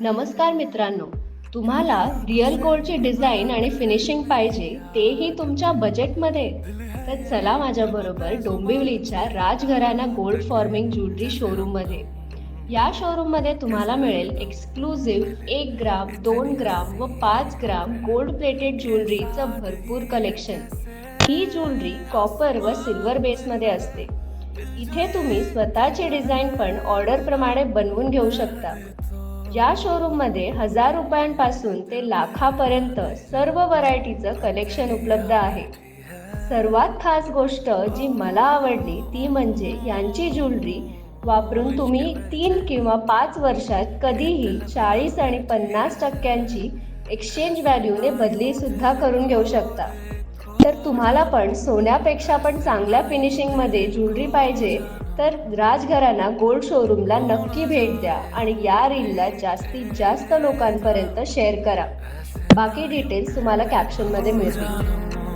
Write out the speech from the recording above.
नमस्कार मित्रांनो तुम्हाला रिअल गोल्डची डिझाईन आणि फिनिशिंग पाहिजे तेही तुमच्या बजेटमध्ये तर चला माझ्याबरोबर डोंबिवलीच्या राजघराणा गोल्ड फॉर्मिंग ज्वेलरी शोरूममध्ये या शोरूममध्ये तुम्हाला मिळेल एक्सक्लुझिव्ह एक ग्राम दोन ग्राम व पाच ग्राम गोल्ड प्लेटेड ज्वेलरीचं भरपूर कलेक्शन ही ज्वेलरी कॉपर व सिल्वर बेसमध्ये असते. इथे तुम्ही स्वतःची डिझाईन पण ऑर्डर प्रमाणे बनवून घेऊ शकता. या शोरूममध्ये हजार रुपयांपासून ते लाखापर्यंत सर्व व्हरायटीचं कलेक्शन उपलब्ध आहे. सर्वात खास गोष्ट जी मला आवडली ती म्हणजे यांची ज्वेलरी वापरून तुम्ही तीन किंवा पाच वर्षात कधीही चाळीस आणि पन्नास टक्क्यांची एक्सचेंज व्हॅल्यूने बदली सुद्धा करून घेऊ शकता. तर तुम्हाला पण सोन्यापेक्षा पण चांगल्या फिनिशिंगमध्ये ज्वेलरी पाहिजे तर राजघराणा गोल्ड शोरूमला नक्की भेट द्या आणि या रीलला जास्तीत जास्त लोकांपर्यंत शेअर करा. बाकी डिटेल्स तुम्हाला कॅप्शनमध्ये मिळतील.